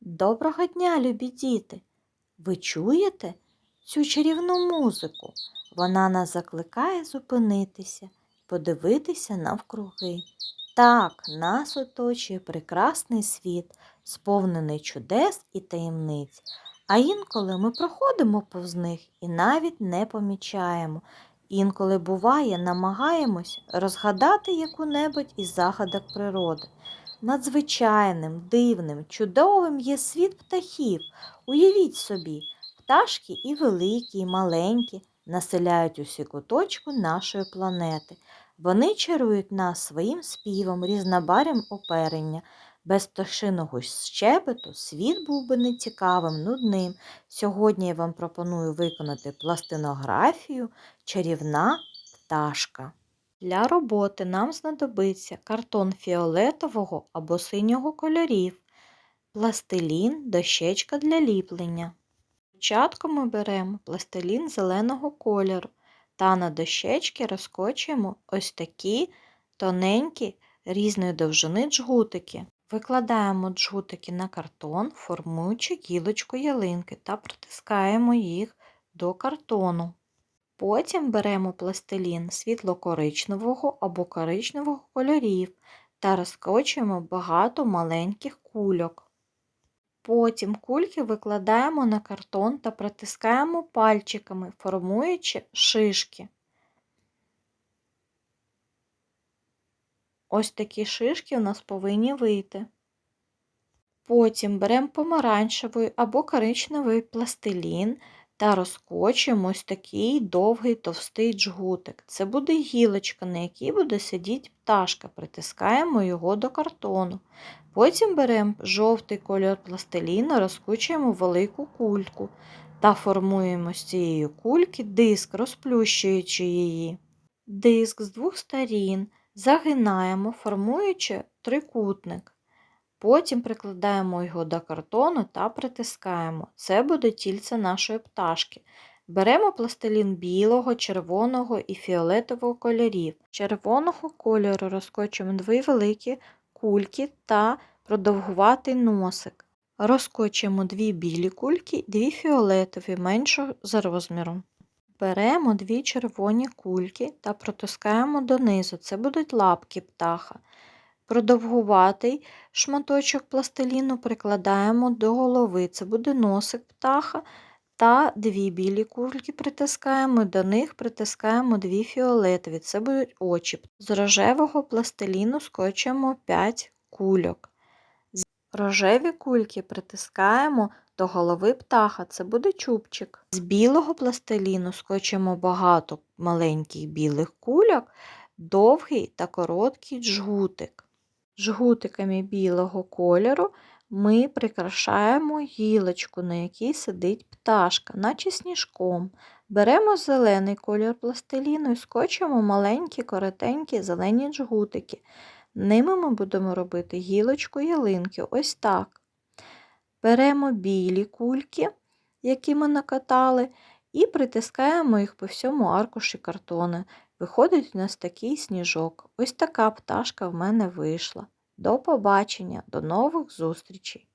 Доброго дня, любі діти! Ви чуєте цю чарівну музику? Вона нас закликає зупинитися, подивитися навкруги. Так, нас оточує прекрасний світ, сповнений чудес і таємниць. А інколи ми проходимо повз них і навіть не помічаємо. Інколи буває, намагаємось розгадати яку-небудь із загадок природи. Надзвичайним, дивним, чудовим є світ птахів. Уявіть собі, пташки і великі, і маленькі населяють усі куточку нашої планети. Вони чарують нас своїм співом, різнобарем оперення. Без пташиного щебету світ був би нецікавим, нудним. Сьогодні я вам пропоную виконати пластинографію Чарівна пташка. Для роботи нам знадобиться картон фіолетового або синього кольорів, пластилін, дощечка для ліплення. Спочатку ми беремо пластилін зеленого кольору та на дощечки розкочуємо ось такі тоненькі різної довжини джгутики. Викладаємо джгутики на картон, формуючи гілочку ялинки та притискаємо їх до картону. Потім беремо пластилін світло-коричневого або коричневого кольорів та розкочуємо багато маленьких кульок. Потім кульки викладаємо на картон та притискаємо пальчиками, формуючи шишки. Ось такі шишки у нас повинні вийти. Потім беремо помаранчевий або коричневий пластилін та розкочуємо ось такий довгий товстий джгутик. Це буде гілочка, на якій буде сидіти пташка. Притискаємо його до картону. Потім беремо жовтий кольор пластиліну, розкочуємо велику кульку та формуємо з цієї кульки диск, розплющуючи її. Диск з двох сторін загинаємо, формуючи трикутник. Потім прикладаємо його до картону та притискаємо. Це буде тільце нашої пташки. Беремо пластилін білого, червоного і фіолетового кольорів. Червоного кольору розкочуємо дві великі кульки та продовгуватий носик. Розкочуємо дві білі кульки, дві фіолетові, меншу за розміром. Беремо дві червоні кульки та протискаємо донизу. Це будуть лапки птаха. Продовгуватий шматочок пластиліну прикладаємо до голови. Це буде носик птаха. Та дві білі кульки притискаємо, до них притискаємо дві фіолетові. Це будуть очі. З рожевого пластиліну скочуємо 5 кульок. Рожеві кульки притискаємо до голови птаха, це буде чубчик. З білого пластиліну скочуємо багато маленьких білих кульок, довгий та короткий джгутик. Жгутиками білого кольору ми прикрашаємо гілочку, на якій сидить пташка, наче сніжком. Беремо зелений кольор пластиліну і скочуємо маленькі коротенькі зелені джгутики. Ними ми будемо робити гілочку ялинки, ось так. Беремо білі кульки, які ми накатали, і притискаємо їх по всьому аркуші картону. Виходить у нас такий сніжок. Ось така пташка в мене вийшла. До побачення, до нових зустрічей!